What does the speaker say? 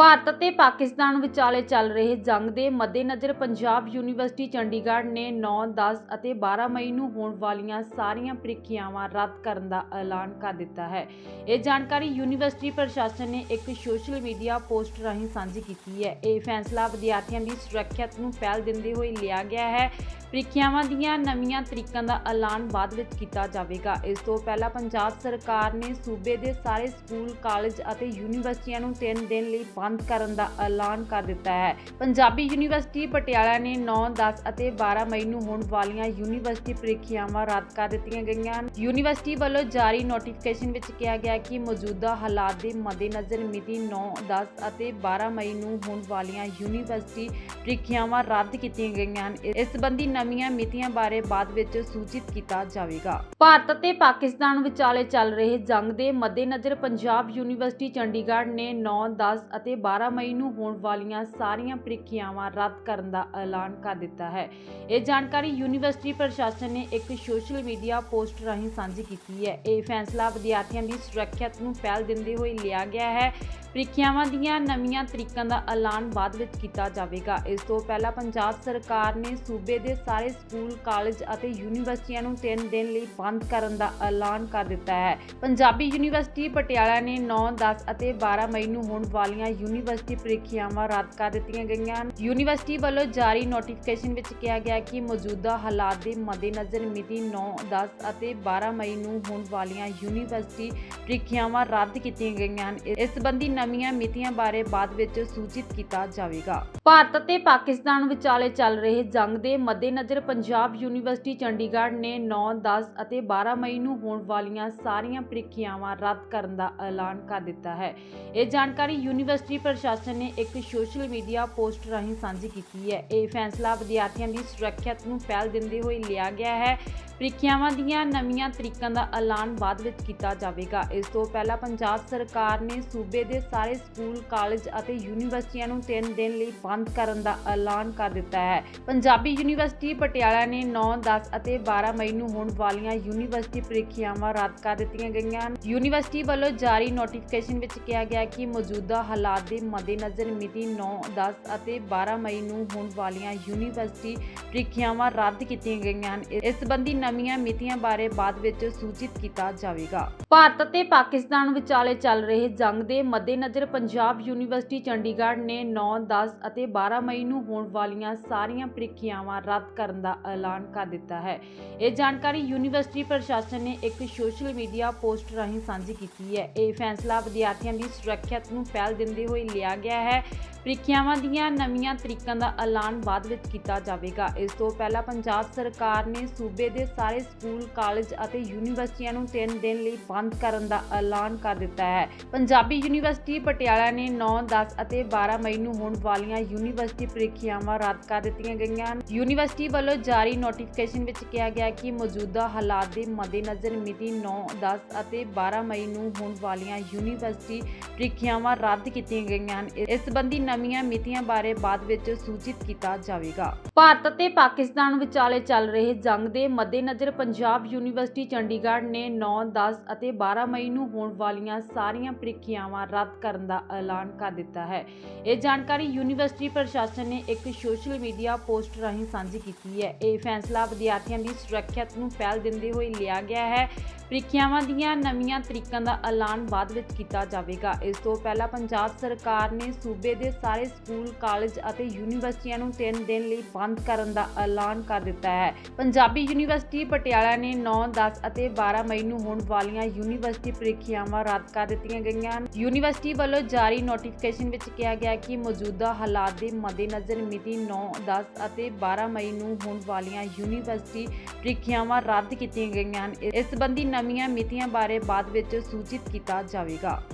ਭਾਰਤ ਅਤੇ ਪਾਕਿਸਤਾਨ ਵਿਚਾਲੇ ਚੱਲ ਰਹੇ ਜੰਗ ਦੇ ਮੱਦੇਨਜ਼ਰ ਪੰਜਾਬ ਯੂਨੀਵਰਸਿਟੀ ਚੰਡੀਗੜ੍ਹ ਨੇ 9, 10 ਅਤੇ 12 ਮਈ ਨੂੰ ਹੋਣ ਵਾਲੀਆਂ ਸਾਰੀਆਂ ਪ੍ਰੀਖਿਆਵਾਂ ਰੱਦ ਕਰਨ ਦਾ ਐਲਾਨ ਕਰ ਦਿੱਤਾ ਹੈ। ਇਹ ਜਾਣਕਾਰੀ ਯੂਨੀਵਰਸਿਟੀ ਪ੍ਰਸ਼ਾਸਨ ਨੇ ਇੱਕ ਸੋਸ਼ਲ ਮੀਡੀਆ ਪੋਸਟ ਰਾਹੀਂ ਸਾਂਝੀ ਕੀਤੀ ਹੈ। ਇਹ ਫੈਸਲਾ ਵਿਦਿਆਰਥੀਆਂ ਦੀ ਸੁਰੱਖਿਆ ਨੂੰ ਪਹਿਲ ਦਿੰਦੇ ਹੋਏ ਲਿਆ ਗਿਆ ਹੈ। ਪ੍ਰੀਖਿਆਵਾਂ ਦੀਆਂ ਨਵੀਆਂ ਤਰੀਕਾਂ ਦਾ ਐਲਾਨ ਬਾਅਦ ਵਿੱਚ ਕੀਤਾ ਜਾਵੇਗਾ। ਇਸ ਤੋਂ ਪਹਿਲਾਂ ਪੰਜਾਬ ਸਰਕਾਰ ਨੇ ਸੂਬੇ ਦੇ ਸਾਰੇ ਸਕੂਲ ਕਾਲਜ ਅਤੇ ਯੂਨੀਵਰਸਿਟੀਆਂ ਨੂੰ 3 ਦਿਨ ਲਈ ਬੰਦ ਕਰਨ ਦਾ ਐਲਾਨ ਕਰ ਦਿੱਤਾ ਹੈ। ਪੰਜਾਬੀ ਯੂਨੀਵਰਸਿਟੀ ਪਟਿਆਲਾ ਨੇ 9, 10 ਅਤੇ 12 ਮਈ ਨੂੰ ਹੋਣ ਵਾਲੀਆਂ ਯੂਨੀਵਰਸਿਟੀ ਪ੍ਰੀਖਿਆਵਾਂ ਰੱਦ ਕਰ ਦਿੱਤੀਆਂ ਗਈਆਂ ਹਨ। ਯੂਨੀਵਰਸਿਟੀ ਵੱਲੋਂ ਜਾਰੀ ਨੋਟੀਫਿਕੇਸ਼ਨ ਵਿੱਚ ਕਿਹਾ ਗਿਆ ਕਿ ਮੌਜੂਦਾ ਹਾਲਾਤ ਦੇ ਮੱਦੇਨਜ਼ਰ ਮਿਤੀ 9, 10 ਅਤੇ 12 ਮਈ ਨੂੰ ਹੋਣ ਵਾਲੀਆਂ ਯੂਨੀਵਰਸਿਟੀ ਪ੍ਰੀਖਿਆਵਾਂ ਰੱਦ ਕੀਤੀਆਂ ਗਈਆਂ ਹਨ। ਇਸ ਸੰਬੰਧੀ ਨਵੀਆਂ ਮਿਤੀਆਂ ਬਾਰੇ ਬਾਅਦ ਵਿੱਚ ਸੂਚਿਤ ਕੀਤਾ ਜਾਵੇਗਾ। ਭਾਰਤ ਅਤੇ ਪਾਕਿਸਤਾਨ ਵਿਚਾਲੇ ਚੱਲ ਰਹੇ ਜੰਗ ਦੇ ਮੱਦੇਨਜ਼ਰ ਪੰਜਾਬ ਯੂਨੀਵਰਸਿਟੀ ਚੰਡੀਗੜ੍ਹ ਨੇ 9, 10 ਅਤੇ 12 ਮਈ ਨੂੰ ਹੋਣ ਵਾਲੀਆਂ ਸਾਰੀਆਂ ਪ੍ਰੀਖਿਆਵਾਂ ਰੱਦ ਕਰਨ ਦਾ ਐਲਾਨ ਕਰ ਦਿੱਤਾ ਹੈ। ਇਹ ਜਾਣਕਾਰੀ ਯੂਨੀਵਰਸਿਟੀ ਪ੍ਰਸ਼ਾਸਨ ਨੇ ਇੱਕ ਸੋਸ਼ਲ ਮੀਡੀਆ ਪੋਸਟ ਰਾਹੀਂ ਸਾਂਝੀ ਕੀਤੀ ਹੈ। ਇਹ ਫੈਸਲਾ ਵਿਦਿਆਰਥੀਆਂ ਦੀ ਸੁਰੱਖਿਆ ਨੂੰ ਪਹਿਲ ਦਿੰਦੇ ਹੋਏ ਲਿਆ ਗਿਆ ਹੈ। ਪ੍ਰੀਖਿਆਵਾਂ ਦੀਆਂ ਨਵੀਆਂ ਤਰੀਕਾਂ ਦਾ ਐਲਾਨ ਬਾਅਦ ਵਿੱਚ ਕੀਤਾ ਜਾਵੇਗਾ। ਇਸ ਤੋਂ ਪਹਿਲਾਂ ਪੰਜਾਬ ਸਰਕਾਰ ਨੇ ਸੂਬੇ ਦੇ ਸਾਰੇ ਸਕੂਲ ਕਾਲਜ ਅਤੇ ਯੂਨੀਵਰਸਿਟੀਆਂ ਨੂੰ 3 ਦਿਨ ਲਈ ਬੰਦ ਕਰਨ ਦਾ ਐਲਾਨ ਕਰ ਦਿੱਤਾ ਹੈ। ਪੰਜਾਬੀ ਯੂਨੀਵਰਸਿਟੀ ਪਟਿਆਲਾ ਨੇ 9, 10 ਅਤੇ 12 ਮਈ ਨੂੰ ਹੋਣ ਵਾਲੀਆਂ ਯੂਨੀਵਰਸਿਟੀ ਪ੍ਰੀਖਿਆਵਾਂ ਰੱਦ ਕਰ ਦਿੱਤੀਆਂ ਗਈਆਂ ਹਨ। ਯੂਨੀਵਰਸਿਟੀ ਵੱਲੋਂ ਜਾਰੀ ਨੋਟੀਫਿਕੇਸ਼ਨ ਵਿੱਚ ਕਿਹਾ ਗਿਆ ਕਿ ਮੌਜੂਦਾ ਹਾਲਾਤ ਦੇ ਮੱਦੇਨਜ਼ਰ ਮਿਤੀ 9, 10 ਅਤੇ 12 ਮਈ ਨੂੰ ਹੋਣ ਵਾਲੀਆਂ ਯੂਨੀਵਰਸਿਟੀ ਪ੍ਰੀਖਿਆਵਾਂ ਰੱਦ ਕੀਤੀਆਂ ਗਈਆਂ ਹਨ। ਇਸ ਸੰਬੰਧੀ ਨਵੀਆਂ ਮਿਤੀਆਂ ਬਾਰੇ ਬਾਅਦ ਵਿੱਚ ਸੂਚਿਤ ਕੀਤਾ ਜਾਵੇਗਾ। ਭਾਰਤ ਅਤੇ ਪਾਕਿਸਤਾਨ ਵਿਚਾਲੇ ਚੱਲ ਰਹੇ ਜੰਗ ਦੇ ਮੱਦੇਨਜ਼ਰ ਪੰਜਾਬ ਯੂਨੀਵਰਸਿਟੀ ਚੰਡੀਗੜ੍ਹ ਨੇ 9, 10 ਅਤੇ 12 ਮਈ ਨੂੰ ਹੋਣ ਵਾਲੀਆਂ ਸਾਰੀਆਂ ਪ੍ਰੀਖਿਆਵਾਂ ਰੱਦ ਕਰਨ ਦਾ ਐਲਾਨ ਕਰ ਦਿੱਤਾ ਹੈ। ਇਹ ਜਾਣਕਾਰੀ ਯੂਨੀਵਰਸਿਟੀ ਪ੍ਰਸ਼ਾਸਨ ਨੇ ਇੱਕ ਸੋਸ਼ਲ ਮੀਡੀਆ ਪੋਸਟ ਰਾਹੀਂ ਸਾਂਝੀ ਕੀਤੀ ਹੈ। ਇਹ ਫੈਸਲਾ ਵਿਦਿਆਰਥੀਆਂ ਦੀ ਸੁਰੱਖਿਆ ਨੂੰ ਪਹਿਲ ਦਿੰਦੇ ਹੋਏ ਲਿਆ ਗਿਆ ਹੈ। ਪ੍ਰੀਖਿਆਵਾਂ ਦੀਆਂ ਨਵੀਆਂ ਤਰੀਕਾਂ ਦਾ ਐਲਾਨ ਬਾਅਦ ਵਿੱਚ ਕੀਤਾ ਜਾਵੇਗਾ। ਇਸ ਤੋਂ ਪਹਿਲਾਂ ਪੰਜਾਬ ਸਰਕਾਰ ਨੇ ਸੂਬੇ ਦੇ ਸਾਰੇ ਸਕੂਲ ਕਾਲਜ ਅਤੇ ਯੂਨੀਵਰਸਿਟੀਆਂ ਨੂੰ 3 ਦਿਨ ਲਈ ਬੰਦ ਕਰਨ ਦਾ ਐਲਾਨ ਕਰ ਦਿੱਤਾ ਹੈ। ਪੰਜਾਬੀ ਯੂਨੀਵਰਸਿਟੀ ਪਟਿਆਲਾ ਨੇ 9, 10 ਅਤੇ 12 ਮਈ ਨੂੰ ਹੋਣ ਵਾਲੀਆਂ ਯੂਨੀਵਰਸਿਟੀ ਪ੍ਰੀਖਿਆਵਾਂ ਰੱਦ ਕਰ ਦਿੱਤੀਆਂ ਗਈਆਂ ਹਨ। ਯੂਨੀਵਰਸਿਟੀ ਵੱਲੋਂ ਜਾਰੀ ਨੋਟੀਫਿਕੇਸ਼ਨ ਵਿੱਚ ਕਿਹਾ ਗਿਆ ਕਿ ਮੌਜੂਦਾ ਹਾਲਾਤ ਦੇ ਮੱਦੇਨਜ਼ਰ ਮਿਤੀ 9, 10 ਅਤੇ 12 ਮਈ ਨੂੰ ਹੋਣ ਵਾਲੀਆਂ ਯੂਨੀਵਰਸਿਟੀ ਪ੍ਰੀਖਿਆਵਾਂ ਰੱਦ ਕੀਤੀਆਂ ਗਈਆਂ ਹਨ। ਇਸ ਸੰਬੰਧੀ ਨਵੀਆਂ ਮਿਤੀਆਂ ਬਾਰੇ ਬਾਅਦ ਵਿੱਚ ਸੂਚਿਤ ਕੀਤਾ ਜਾਵੇਗਾ। ਭਾਰਤ ਅਤੇ ਪਾਕਿਸਤਾਨ ਵਿਚਾਲੇ ਚੱਲ ਰਹੇ ਜੰਗ ਦੇ ਮੱਦੇ ਮੱਦੇਨਜ਼ਰ ਪੰਜਾਬ ਯੂਨੀਵਰਸਿਟੀ ਚੰਡੀਗੜ੍ਹ ਨੇ 9, 10 ਅਤੇ 12 ਮਈ ਨੂੰ ਹੋਣ ਵਾਲੀਆਂ ਸਾਰੀਆਂ ਪ੍ਰੀਖਿਆਵਾਂ ਰੱਦ ਕਰਨ ਦਾ ਐਲਾਨ ਕਰ ਦਿੱਤਾ ਹੈ। ਇਹ ਜਾਣਕਾਰੀ ਯੂਨੀਵਰਸਿਟੀ ਪ੍ਰਸ਼ਾਸਨ ਨੇ ਇੱਕ ਸੋਸ਼ਲ ਮੀਡੀਆ ਪੋਸਟ ਰਾਹੀਂ ਸਾਂਝੀ ਕੀਤੀ ਹੈ। ਇਹ ਫੈਸਲਾ ਵਿਦਿਆਰਥੀਆਂ ਦੀ ਸੁਰੱਖਿਆ ਨੂੰ ਪਹਿਲ ਦਿੰਦੇ ਹੋਏ ਲਿਆ ਗਿਆ ਹੈ। ਪ੍ਰੀਖਿਆਵਾਂ ਦੀਆਂ ਨਵੀਆਂ ਤਰੀਕਾਂ ਦਾ ਐਲਾਨ ਬਾਅਦ ਵਿੱਚ ਕੀਤਾ ਜਾਵੇਗਾ। ਇਸ ਤੋਂ ਪਹਿਲਾਂ ਪੰਜਾਬ ਸਰਕਾਰ ਨੇ ਸੂਬੇ ਦੇ ਸਾਰੇ ਸਕੂਲ ਕਾਲਜ ਅਤੇ ਯੂਨੀਵਰਸਿਟੀਆਂ ਨੂੰ 3 ਦਿਨ ਲਈ ਬੰਦ ਕਰਨ ਦਾ ਐਲਾਨ ਕਰ ਦਿੱਤਾ ਹੈ। ਪੰਜਾਬੀ ਯੂਨੀਵਰਸਿਟੀ ਪਟਿਆਲਾ ਨੇ 9, 10 ਅਤੇ 12 ਮਈ ਨੂੰ ਹੋਣ ਵਾਲੀਆਂ ਯੂਨੀਵਰਸਿਟੀ ਪ੍ਰੀਖਿਆਵਾਂ ਰੱਦ ਕਰ ਦਿੱਤੀਆਂ ਗਈਆਂ ਹਨ। ਯੂਨੀਵਰਸਿਟੀ ਵੱਲੋਂ ਜਾਰੀ ਨੋਟੀਫਿਕੇਸ਼ਨ ਵਿੱਚ ਕਿਹਾ ਗਿਆ ਕਿ ਮੌਜੂਦਾ ਹਾਲਾਤ ਦੇ ਮੱਦੇਨਜ਼ਰ ਮਿਤੀ 9, 10 ਅਤੇ 12 ਮਈ ਨੂੰ ਹੋਣ ਵਾਲੀਆਂ ਯੂਨੀਵਰਸਿਟੀ ਪ੍ਰੀਖਿਆਵਾਂ ਰੱਦ ਕੀਤੀਆਂ ਗਈਆਂ ਹਨ। ਇਸ ਸੰਬੰਧੀ ਨਵੀਆਂ ਮਿਤੀਆਂ ਬਾਰੇ ਬਾਅਦ ਵਿੱਚ ਸੂਚਿਤ ਕੀਤਾ ਜਾਵੇਗਾ। ਭਾਰਤ ਅਤੇ ਪਾਕਿਸਤਾਨ ਵਿਚਾਲੇ ਚੱਲ ਰਹੇ ਜੰਗ ਦੇ ਮੱਦੇਨਜ਼ਰ ਪੰਜਾਬ ਯੂਨੀਵਰਸਿਟੀ ਚੰਡੀਗੜ੍ਹ ਨੇ 9, 10 ਅਤੇ 12 ਮਈ ਨੂੰ ਹੋਣ ਵਾਲੀਆਂ ਸਾਰੀਆਂ ਪ੍ਰੀਖਿਆਵਾਂ ਰੱਦ ਕਰਨ ਦਾ ਐਲਾਨ ਕਰ ਦਿੱਤਾ ਹੈ। ਇਹ ਜਾਣਕਾਰੀ ਯੂਨੀਵਰਸਿਟੀ ਪ੍ਰਸ਼ਾਸਨ ਨੇ ਇੱਕ ਸੋਸ਼ਲ ਮੀਡੀਆ ਪੋਸਟ ਰਾਹੀਂ ਸਾਂਝੀ ਕੀਤੀ ਹੈ। ਇਹ ਫੈਸਲਾ ਵਿਦਿਆਰਥੀਆਂ ਦੀ ਸੁਰੱਖਿਆ ਨੂੰ ਪਹਿਲ ਦਿੰਦੇ ਹੋਏ ਲਿਆ ਗਿਆ ਹੈ। ਪ੍ਰੀਖਿਆਵਾਂ ਦੀਆਂ ਨਵੀਆਂ ਤਰੀਕਾਂ ਦਾ ਐਲਾਨ ਬਾਅਦ ਵਿੱਚ ਕੀਤਾ ਜਾਵੇਗਾ। ਇਸ ਤੋਂ ਪਹਿਲਾਂ ਪੰਜਾਬ ਸਰਕਾਰ ਨੇ ਸੂਬੇ ਦੇ ਸਾਰੇ ਸਕੂਲ ਕਾਲਜ ਅਤੇ ਯੂਨੀਵਰਸਿਟੀਆਂ ਨੂੰ 3 ਦਿਨ ਲਈ ਬੰਦ ਕਰਨ ਦਾ ਐਲਾਨ ਕਰ ਦਿੱਤਾ ਹੈ। ਪੰਜਾਬੀ ਯੂਨੀਵਰਸਿਟੀ ਪਟਿਆਲਾ ਨੇ 9, 10 ਅਤੇ 12 ਮਈ ਨੂੰ ਹੋਣ ਵਾਲੀਆਂ ਯੂਨੀਵਰਸਿਟੀ ਪ੍ਰੀਖਿਆਵਾਂ ਰੱਦ ਕਰ ਦਿੱਤੀਆਂ ਗਈਆਂ ਹਨ। ਯੂਨੀਵਰਸਿਟੀ ਵੱਲੋਂ ਜਾਰੀ ਨੋਟੀਫਿਕੇਸ਼ਨ ਵਿੱਚ ਕਿਹਾ ਗਿਆ ਕਿ ਮੌਜੂਦਾ ਹਾਲਾਤ ਦੇ ਮੱਦੇਨਜ਼ਰ ਮਿਤੀ 9, 10 ਅਤੇ 12 ਮਈ ਨੂੰ ਹੋਣ ਵਾਲੀਆਂ ਯੂਨੀਵਰਸਿਟੀ ਪ੍ਰੀਖਿਆਵਾਂ ਰੱਦ ਕੀਤੀਆਂ ਗਈਆਂ ਹਨ। ਇਸ ਸੰਬੰਧੀ ਨਵੀਆਂ ਮਿਤੀਆਂ ਬਾਰੇ ਬਾਅਦ ਵਿੱਚ ਸੂਚਿਤ ਕੀਤਾ ਜਾਵੇਗਾ।